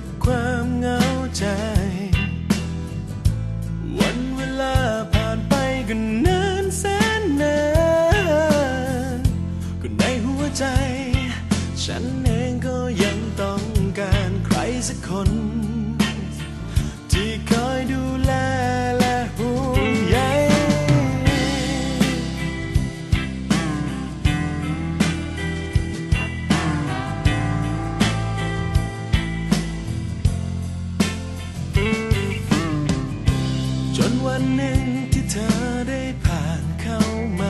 ับความเหงาใจ วันเวลาผ่านไปกันนานแสนนานก็ในหัวใจ ฉันเองก็ยังต้องการใครสักคน วันหนึ่งที่เธอได้ผ่านเข้ามา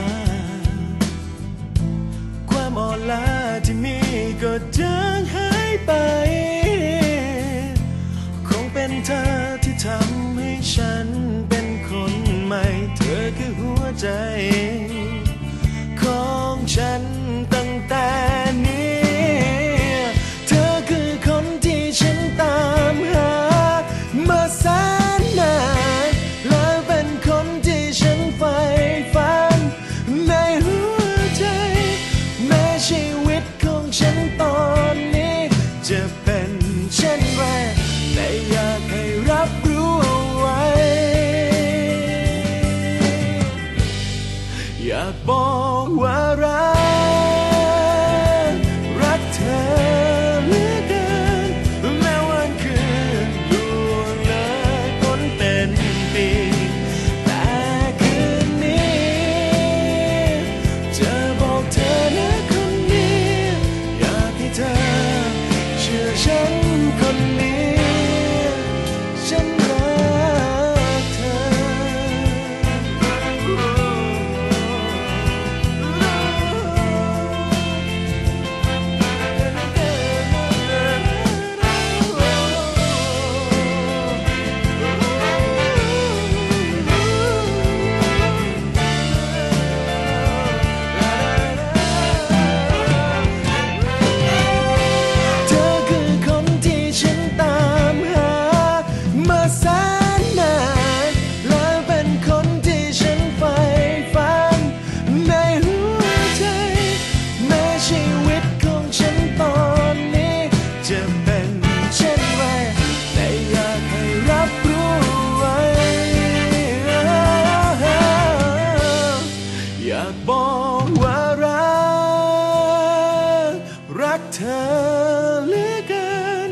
เธอเหลือเกิน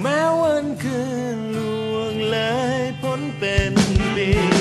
แม้วันคืนล่วงเลยพ้นเป็นปี